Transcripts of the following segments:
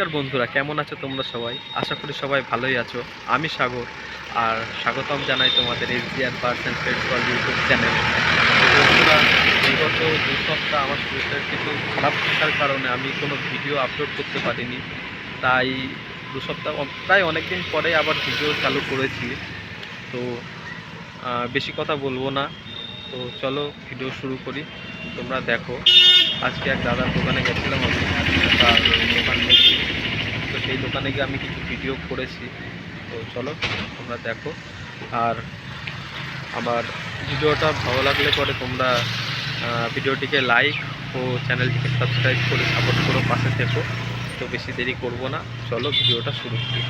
নমস্কার বন্ধুরা, কেমন আছো তোমরা সবাই? আশা করি সবাই ভালোই আছো। আমি সাগর, আর স্বাগতম জানাই তোমাদের S SDR percent festival YouTube channel. বন্ধুরা, বিগত দু সপ্তাহ আমার শরীরটার কিছু খারাপ থাকার কারণে আমি কোনো ভিডিও আপলোড করতে পারিনি। তাই দু সপ্তাহ, প্রায় অনেক দিন পরে আবার ভিডিও চালু করেছি। তো বেশি কথা বলব না। তো চলো ভিডিও শুরু করি। তোমরা দেখো, আজকে এক দাদার দোকানে গেছিলাম আমি। তার দোকান তো সেই দোকানে গিয়ে আমি কিছু ভিডিও করেছি। তো চলো, তোমরা দেখো। আর আমার ভিডিওটা ভালো লাগলে পরে তোমরা ভিডিওটিকে লাইক ও চ্যানেলটিকে সাবস্ক্রাইব করে সাপোর্ট করো পাশে থেকো। তো বেশি দেরি করব না। চলো, ভিডিওটা শুরু করি।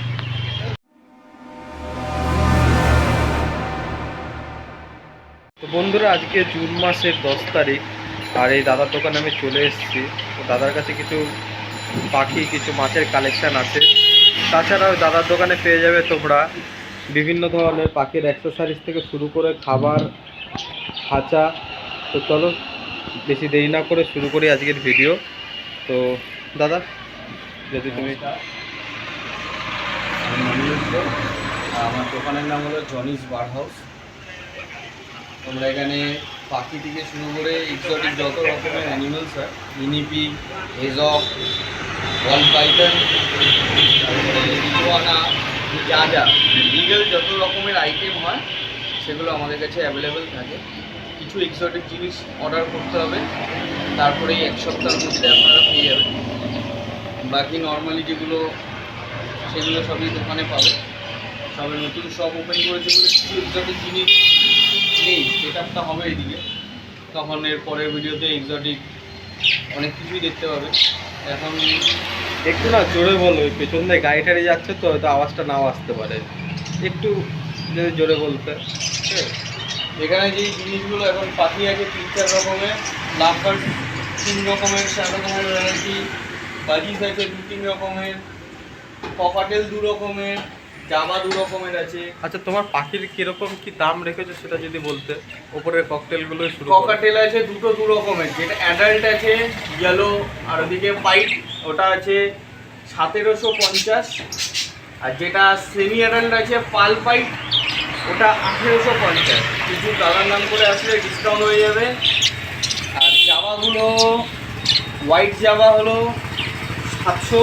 তো বন্ধুরা, আজকে জুন মাসের দশ তারিখ। আর এই দাদার দোকানে আমি চলে এসেছি। তো দাদার কাছে কিছু পাখি কিছু মাছের কালেকশান আছে। তাছাড়াও দাদার দোকানে পেয়ে যাবে তোমরা বিভিন্ন ধরনের পাখির অ্যাক্সেসারিজ থেকে শুরু করে খাবার, খাঁচা। তো চলো, বেশি দেরি না করে শুরু করি আজকের ভিডিও তো দাদা, যদি তুমি আমার দোকানের নাম হলো জনিস বার হাউস। তোমরা এখানে পাখি থেকে শুরু করে এক্সোটিক যত রকমের অ্যানিমেলস হয় ইনিপি হেজক বল ইগুয়ানা যা যা লিগেল যত রকমের আইটেম হয়, সেগুলো আমাদের কাছে অ্যাভেলেবেল থাকে। কিছু এক্সটিক জিনিস অর্ডার করতে হবে, তারপরে এক সপ্তাহের মধ্যে আপনারা পেয়ে যাবেন। বাকি নর্মালি যেগুলো, সেগুলো সবই দোকানে পাবে সবে নতুন শপ ওপেন করেছে বলে কিছু এক্সটিক জিনিস নেই সেটআপটা হবে এদিকে। তখন এর পরের ভিডিওতে এক্সোটিক অনেক কিছুই দেখতে পাবে। এখন একটু না জোরে বলো পেছন দিয়ে গাড়ি টাড়ি যাচ্ছে তো হয়তো আওয়াজটা নাও আসতে পারে। একটু যদি জোরে বলতে? এখানে যে জিনিসগুলো এখন পাখি আছে তিন চার রকমের লাফার তিন রকমের চার রকমের ভ্যারাইটি বাজিস আছে দু তিন রকমের কপাটেল দু রকমের জামা দু রকমের আছে। আচ্ছা তোমার পাখির কীরকম কি দাম রেখেছো সেটা যদি বলতে? ওপরের ককটেলগুলো শুরু। ককাটেল আছে দুটো দু রকমের। যেটা অ্যাডাল্ট আছে ইয়েলো আর ওদিকে পাইট ওটা আছে সতেরোশো পঞ্চাশ। আর যেটা সেমি অ্যাডাল্ট আছে পাল পাইট ওটা আঠেরোশো পঞ্চাশ। কিছু দাদার নাম করে আসলে ডিসকাউন্ট হয়ে যাবে। আর জামাগুলো হোয়াইট জামা হলো সাতশো।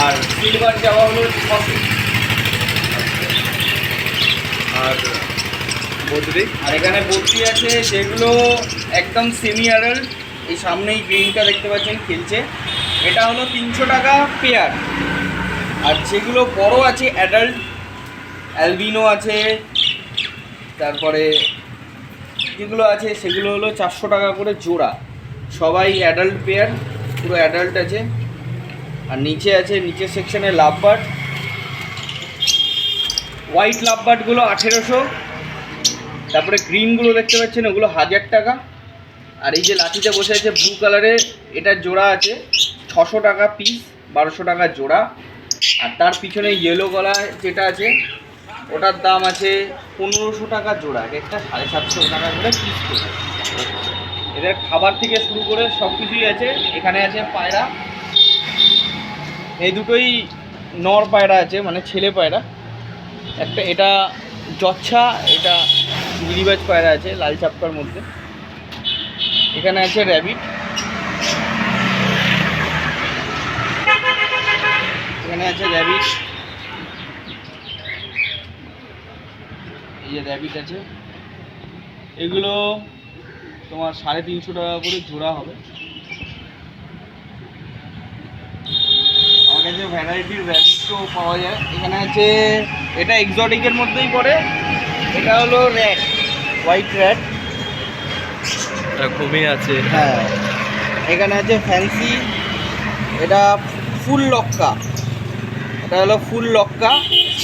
আর সিলভার জামা হলো ছশো। আর বদ্রি আর এখানে ভর্তি আছে যেগুলো একদম সেমি এই সামনেই গ্রিনটা দেখতে পাচ্ছেন খেলছে। এটা হলো তিনশো টাকা পেয়ার আর যেগুলো বড় আছে অ্যাডাল্ট অ্যালবিনো আছে, তারপরে যেগুলো আছে, সেগুলো হলো চারশো টাকা করে জোড়া। সবাই অ্যাডাল্ট পেয়ার পুরো অ্যাডাল্ট আছে। আর নিচে আছে, নিচের সেকশনে লাভবার্ড হোয়াইট লাভবার্ডগুলো আঠেরোশো, তারপরে গ্রিনগুলো দেখতে পাচ্ছেন, ওগুলো হাজার টাকা। আর এই যে লাঠিতে বসে আছে ব্লু কালারের এটা জোড়া আছে, ছশো টাকা পিস বারোশো টাকা জোড়া। আর তার পিছনে ইয়েলো গলা যেটা আছে, ওটার দাম আছে পনেরোশো টাকা জোড়া এক একটা সাড়ে সাতশো টাকা করে পিস করে। এদের খাবার থেকে শুরু করে সব কিছুই আছে, এখানে আছে পায়রা। এই দুটোই নর পায়রা আছে মানে ছেলে পায়রা। একটা, এটা জচ্ছা এটা গিরিবাজ পায়রা আছে, লাল চাপকার মধ্যে। এখানে আছে র্যাবিট এখানে আছে র্যাবিট এই যে র্যাবিট আছে। এগুলো তোমার সাড়ে তিনশো টাকা করে জোড়া হবে। কাছে ভ্যারাইটির র্যাবিটও পাওয়া যায় এখানে আছে এটা এক্সোটিকের মধ্যেই পড়ে এটা হলো র্যাট হোয়াইট র্যাট ঘুমিয়ে আছে। হ্যাঁ এখানে আছে ফ্যান্সি এটা ফুল লক্কা। এটা হলো ফুল লক্কা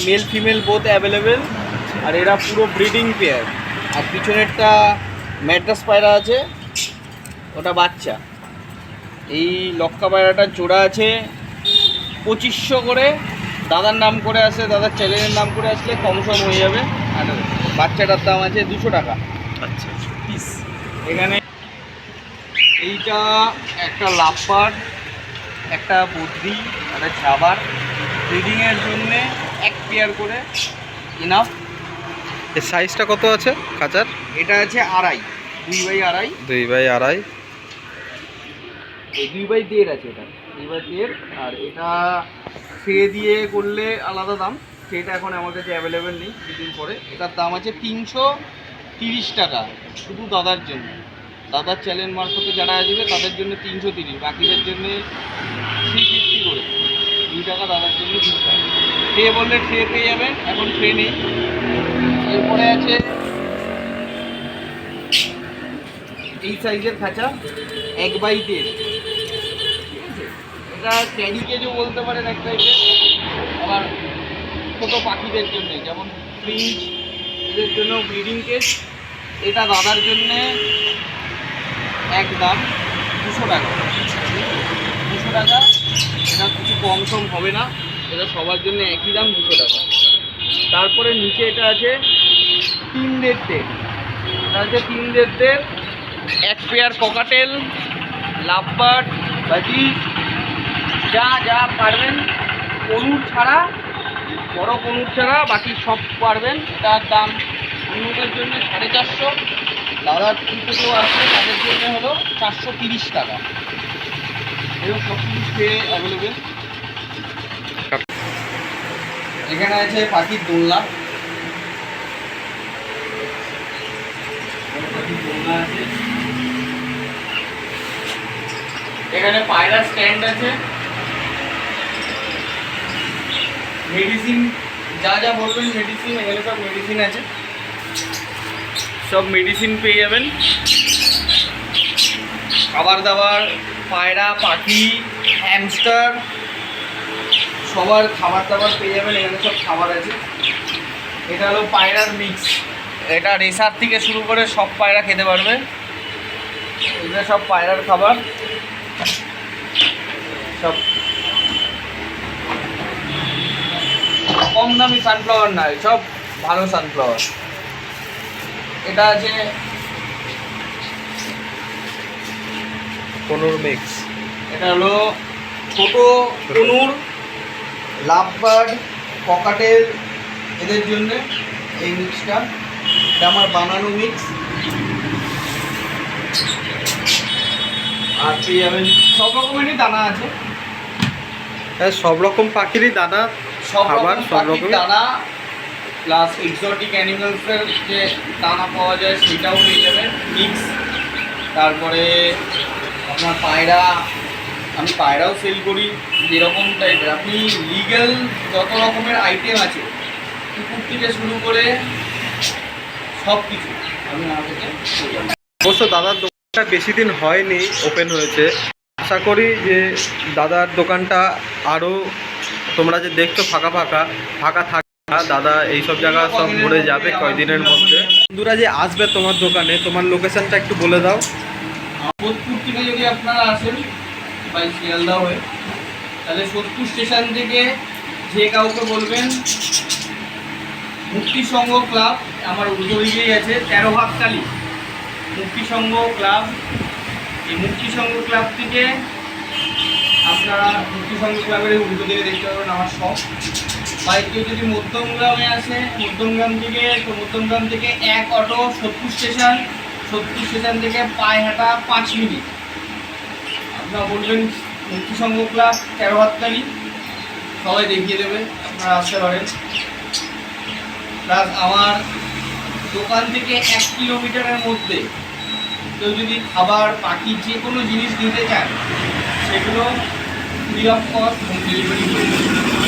মেল ফিমেল বোথ অ্যাভেলেবেল আর এরা পুরো ব্রিডিং পেয়ার আর পিছনেরটা ম্যাড্রাস পায়রা আছে ওটা বাচ্চা। এই লক্কা পায়রাটার জোড়া আছে পঁচিশশো করে। দাদার নাম করে আসলে দাদার চ্যানেলের নাম করে আসলে কম সম হয়ে যাবে। আর বাচ্চাটার দাম আছে দুশো টাকা। আচ্ছা পিস। এখানে এইটা একটা লাফার একটা বদ্রি একটা ঝাবার। ব্রিডিংয়ের জন্যে এক পেয়ার করে ইনাফ এর সাইজটা কত আছে খাঁচার? এটা আছে আড়াই দুই বাই আড়াই। দুই বাই আড়াই। দুই বাই দেড় আছে এটা বাই দেড় আর এটা ফে দিয়ে করলে আলাদা দাম। সেটা এখন আমার কাছে অ্যাভেলেবেল নেই দুদিন পরে। এটার দাম আছে তিনশো তিরিশ টাকা, শুধু দাদার জন্য। দাদার চ্যানেল মারফতে যারা আসবে, তাদের জন্য তিনশো তিরিশ, বাকিদের জন্য থ্রি ফিফটি করে। দুই টাকা দাদার জন্য ট্রে বললে ট্রে পেয়ে যাবেন এখন ট্রে নেই। এরপরে আছে এই সাইজের খাঁচা, এক বাই দেড়? এটা ক্যারি কেজও বলতে পারেন এক টাইপের আবার ছোটো পাখিদের জন্য, যেমন ফ্রিঞ্জ এদের জন্য ব্রিডিং কেজ এটা দাদার জন্যে এক দাম দুশো টাকা। দুশো টাকা, এটা কিছু কম সম হবে না, এটা সবার জন্য একই দাম দুশো টাকা। তারপরে নিচে এটা আছে তিন দেড় তেল। এটা আছে তিন দেড় তেল, এক পেয়ার ককাটেল লাভবার্ড, বাজি যা যা পারবেন কনুর ছাড়া, বড় কনুর ছাড়া, বাকি সব পারবেন। তার দাম অন্যদের জন্য সাড়ে চারশো। দাদার থেকে কেউ আসবে? তাদের জন্য হলো চারশো তিরিশ টাকা। এবং সব কিছু পেয়ে অ্যাভেলেবেল এখানে আছে পাখির দোলনা। এখানে পায়রা স্ট্যান্ড আছে। মেডিসিন যা যা বলবেন মেডিসিন এখানে সব মেডিসিন আছে। সব মেডিসিন পেয়ে যাবেন। খাবার দাবার পায়রা, পাখি হ্যামস্টার সবার খাবার দাবার পেয়ে যাবেন, এখানে সব খাবার আছে। এটা হলো পায়রার মিক্স এটা রেসার থেকে শুরু করে সব পায়রা খেতে পারবে। এটা সব পায়রার খাবার। সব কম দামি সানফ্লাওয়ার নয় সব ভালো সানফ্লাওয়ার এটা আছে পনেরো মিক্স এটা হলো ছোট কনুর লাভবার্ড ককাটেল এদের জন্য এই মিক্সটা এটা আমার বানানো মিক্স আর পেয়ে যাবেন সব রকমেরই দানা আছে। হ্যাঁ সব রকম পাখিরই দানা। খাবার সব রকমের? দানা প্লাস এক্সোটিক অ্যানিমালসের যে দানা পাওয়া যায় সেটাও পেয়ে যাবেন মিক্স তারপরে আপনার পায়রা আমি পায়রাও সেল করি যেরকম টাইপের আপনি লিগ্যাল যত রকমের আইটেম আছে কুকুর থেকে শুরু করে সব কিছু আমি। অবশ্য দাদার দোকানটা বেশি দিন হয়নি ওপেন হয়েছে আশা করি যে দাদার দোকানটা আরও তোমরা যে দেখছ ফাঁকা ফাঁকা ফাঁকা থাকে। দাদা, এইসব জায়গা সব ঘুরে যাবে কয়দিনের মধ্যে বন্ধুরা যে আসবে তোমার দোকানে, তোমার লোকেশনটা একটু বলে দাও সোদপুর থেকে যদি আপনারা আসেন, বাই শিয়ালদা হয়ে, তাহলে সোদপুর স্টেশন থেকে যে কাউকে বলবেন মুক্তি সংঘ ক্লাব, আমার উল্টো দিকেই আছে, তেরো হাততালি মুক্তি সংঘ ক্লাব, এই মুক্তি সংঘ ক্লাব থেকে আপনারা মুক্তি সংঘ ক্লাবের উল্টো দিকে দেখতে পাবেন আমার শপ বা কেউ যদি মধ্যমগ্রামে আসে মধ্যমগ্রাম থেকে তো মধ্যমগ্রাম থেকে এক অটো সোদপুর স্টেশন সত্তর স্টেশন থেকে পায়ে হাঁটা পাঁচ মিনিট আপনারা বলবেন মুক্তি সংঘ ক্লাব তেরো হাততালি। সবাই দেখিয়ে দেবে, আপনারা আসতে পারেন। প্লাস আমার দোকান থেকে এক কিলোমিটারের মধ্যে কেউ যদি খাবার পাখি যে কোনো জিনিস নিতে চান সেগুলো free of cost home delivery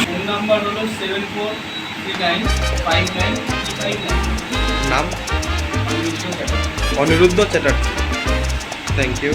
phone number হলো seven four three nine five nine five nine নাম? অনিরুদ্ধ চ্যাটার্জি। Thank you